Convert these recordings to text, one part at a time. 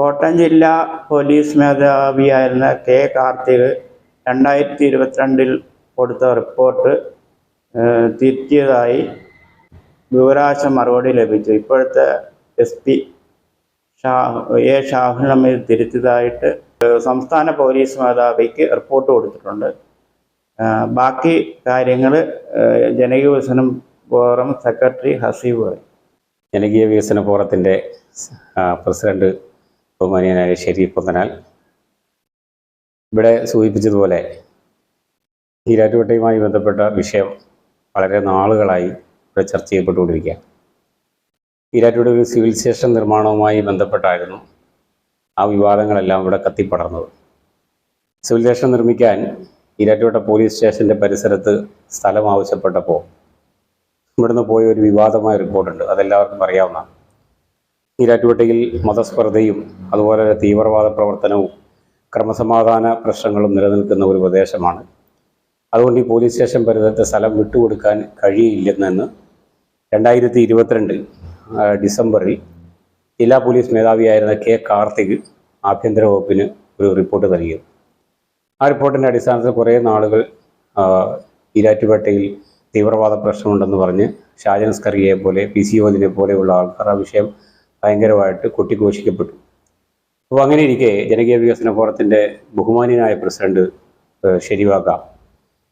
കോട്ടയം ജില്ലാ police മേധാവിയായിരുന്ന K Karthik രണ്ടായിരത്തി ഇരുപത്തിരണ്ടിൽ കൊടുത്ത റിപ്പോർട്ട് തിരുത്തിയതായി വിവരാശ മറുപടി ലഭിച്ചു. ഇപ്പോഴത്തെ എസ് പി ഷാ എ ഷാഹുൽ ഹമീദ് തിരുത്തിയതായിട്ട് സംസ്ഥാന പോലീസ് മേധാവിക്ക് റിപ്പോർട്ട് കൊടുത്തിട്ടുണ്ട്. ബാക്കി കാര്യങ്ങൾ ജനകീയ വികസനം ഫോറം സെക്രട്ടറി ഹസീബ് ജനകീയ വികസന ഫോറത്തിന്റെ പ്രസിഡന്റ് ബഹുമാനീയനായ ഷെരീഫ് പൊന്നനാൽ ഇവിടെ സൂചിപ്പിച്ചതുപോലെ ഈരാറ്റുപേട്ടയുമായി ബന്ധപ്പെട്ട വിഷയം വളരെ നാളുകളായി ഇവിടെ ചർച്ച ചെയ്യപ്പെട്ടുകൊണ്ടിരിക്കുകയാണ് ഈരാറ്റുപേട്ട ഒരു സിവിൽ സ്റ്റേഷൻ നിർമ്മാണവുമായി ബന്ധപ്പെട്ടായിരുന്നു ആ വിവാദങ്ങളെല്ലാം ഇവിടെ കത്തിപ്പടർന്നത്. സിവിൽ സ്റ്റേഷൻ നിർമ്മിക്കാൻ ഈരാറ്റുപേട്ട പോലീസ് സ്റ്റേഷന്റെ പരിസരത്ത് സ്ഥലം ആവശ്യപ്പെട്ടപ്പോൾ ഇവിടുന്ന് പോയ ഒരു വിവാദമായ റിപ്പോർട്ടുണ്ട്. അതെല്ലാവർക്കും അറിയാവുന്നതാണ്. ഈരാറ്റുപേട്ടയിൽ മതസ്പർദ്ധയും അതുപോലെ തീവ്രവാദ പ്രവർത്തനവും ക്രമസമാധാന പ്രശ്നങ്ങളും നിലനിൽക്കുന്ന ഒരു പ്രദേശമാണ്. അതുകൊണ്ട് ഈ പോലീസ് സ്റ്റേഷൻ പരിസരത്തെ സ്ഥലം വിട്ടുകൊടുക്കാൻ കഴിയില്ലെന്ന് രണ്ടായിരത്തി ഇരുപത്തിരണ്ട് ഡിസംബറിൽ ജില്ലാ പോലീസ് മേധാവിയായിരുന്ന കെ കാർത്തിക് ആഭ്യന്തര വകുപ്പിന് ഒരു റിപ്പോർട്ട് നൽകിയത് ആ റിപ്പോർട്ടിന്റെ അടിസ്ഥാനത്തിൽ കുറേ നാളുകൾ ഈരാറ്റുപേട്ടയിൽ തീവ്രവാദ പ്രശ്നമുണ്ടെന്ന് പറഞ്ഞ് ഷാജൻ സ്കറിയെ പോലെ പി സി ഓദിനെ പോലെയുള്ള ആൾക്കാർ ആ വിഷയം ഭയങ്കരമായിട്ട് കൊട്ടിഘോഷിക്കപ്പെട്ടു. അപ്പോൾ അങ്ങനെ ഇരിക്കെ ജനകീയ വികസന ഫോറത്തിന്റെ ബഹുമാന്യനായ പ്രസിഡന്റ് ശരിവാക്കാം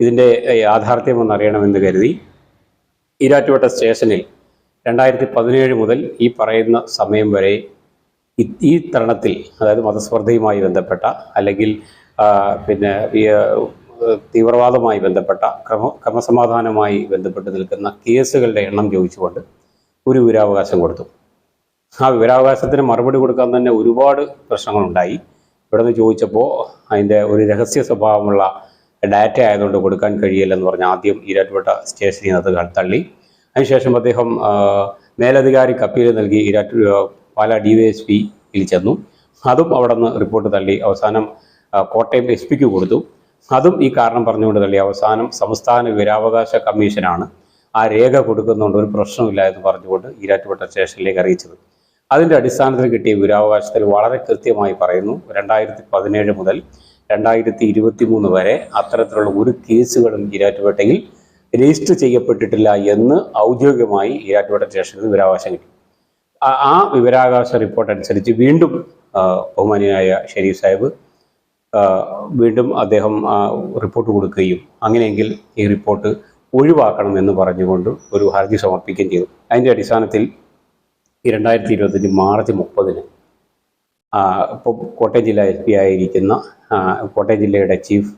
ഇതിന്റെ യാഥാർത്ഥ്യം അറിയണമെന്ന് കരുതി ഈരാറ്റുപേട്ട സ്റ്റേഷനിൽ രണ്ടായിരത്തി പതിനേഴ് മുതൽ ഈ പറയുന്ന സമയം വരെ ഈ തരണത്തിൽ അതായത് മതസ്പർദ്ധയുമായി ബന്ധപ്പെട്ട അല്ലെങ്കിൽ പിന്നെ ഈ തീവ്രവാദവുമായി ബന്ധപ്പെട്ട ക്രമ ക്രമസമാധാനവുമായി ബന്ധപ്പെട്ട് നിൽക്കുന്ന കേസുകളുടെ എണ്ണം ചോദിച്ചുകൊണ്ട് ഒരു വിവരാവകാശം കൊടുത്തു. ആ വിവരാവകാശത്തിന് മറുപടി കൊടുക്കാൻ തന്നെ ഒരുപാട് പ്രശ്നങ്ങളുണ്ടായി. ഇവിടെ നിന്ന് ചോദിച്ചപ്പോൾ അതിന്റെ ഒരു രഹസ്യ സ്വഭാവമുള്ള ഡാറ്റ ആയതുകൊണ്ട് കൊടുക്കാൻ കഴിയില്ലെന്ന് പറഞ്ഞ് ആദ്യം ഈരാറ്റുപേട്ട സ്റ്റേഷനിൽ നിന്ന് തള്ളി. അതിനുശേഷം അദ്ദേഹം മേലധികാരി കപ്പീൽ നൽകി ഈരാറ്റു പാല ഡി വൈ എസ് പിയിൽ ചെന്നു. അതും അവിടെ നിന്ന് റിപ്പോർട്ട് തള്ളി. അവസാനം കോട്ടയം എസ് പിക്ക് കൊടുത്തു. അതും ഈ കാരണം പറഞ്ഞുകൊണ്ട് തള്ളി. അവസാനം സംസ്ഥാന വിവരാവകാശ കമ്മീഷനാണ് ആ രേഖ കൊടുക്കുന്നതുകൊണ്ട് ഒരു പ്രശ്നമില്ല എന്ന് പറഞ്ഞുകൊണ്ട് ഈരാറ്റുപേട്ട സ്റ്റേഷനിലേക്ക് അറിയിച്ചത്. അതിന്റെ അടിസ്ഥാനത്തിൽ കിട്ടിയ വിവരാവകാശത്തിൽ വളരെ കൃത്യമായി പറയുന്നു. രണ്ടായിരത്തി പതിനേഴ് മുതൽ രണ്ടായിരത്തി ഇരുപത്തി മൂന്ന് വരെ അത്തരത്തിലുള്ള ഒരു കേസുകളും ഈരാറ്റുപേട്ടയിൽ രജിസ്റ്റർ ചെയ്യപ്പെട്ടിട്ടില്ല എന്ന് ഔദ്യോഗികമായി ഈരാറ്റുപേട്ട സ്റ്റേഷനിൽ വിവരാവകാശം കിട്ടി. ആ- വിവരാവകാശ റിപ്പോർട്ട് അനുസരിച്ച് വീണ്ടും ബഹുമാനിയായ ഷെരീഫ് സാഹിബ് വീണ്ടും അദ്ദേഹം റിപ്പോർട്ട് കൊടുക്കുകയും അങ്ങനെയെങ്കിൽ ഈ റിപ്പോർട്ട് ഒഴിവാക്കണം എന്ന് പറഞ്ഞുകൊണ്ട് ഒരു ഹർജി സമർപ്പിക്കുകയും ചെയ്തു. അതിന്റെ അടിസ്ഥാനത്തിൽ രണ്ടായിരത്തി ഇരുപത്തഞ്ച് മാർച്ച് മുപ്പതിന് ഇപ്പോൾ കോട്ടയം ജില്ലാ എസ് പി ആയിരിക്കുന്ന കോട്ടയം ജില്ലയുടെ ചീഫ്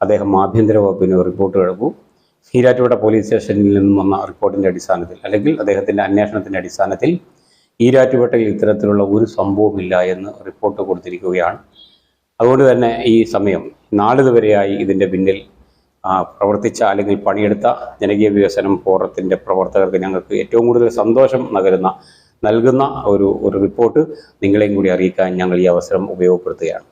അദ്ദേഹം ആഭ്യന്തര വകുപ്പിന് റിപ്പോർട്ട് കിടക്കും ഈരാറ്റുപുഴ പോലീസ് സ്റ്റേഷനിൽ നിന്നും വന്ന റിപ്പോർട്ടിന്റെ അടിസ്ഥാനത്തിൽ അല്ലെങ്കിൽ അദ്ദേഹത്തിന്റെ അന്വേഷണത്തിന്റെ അടിസ്ഥാനത്തിൽ ഈരാറ്റുപേട്ടയിൽ ഇത്തരത്തിലുള്ള ഒരു സംഭവമില്ല എന്ന് റിപ്പോർട്ട് കൊടുത്തിരിക്കുകയാണ്. അതുകൊണ്ട് തന്നെ ഈ സമയം നാളിതുവരെയായി ഇതിന്റെ പിന്നിൽ പ്രവർത്തിച്ച അല്ലെങ്കിൽ പണിയെടുത്ത ജനകീയ വികസനം ഫോറത്തിന്റെ പ്രവർത്തകർക്ക് ഞങ്ങൾക്ക് ഏറ്റവും കൂടുതൽ സന്തോഷം നകരുന്ന നൽകുന്ന ഒരു ഒരു റിപ്പോർട്ട് നിങ്ങളെയും കൂടി അറിയിക്കാൻ ഞങ്ങൾ ഈ അവസരം ഉപയോഗപ്പെടുത്തുകയാണ്.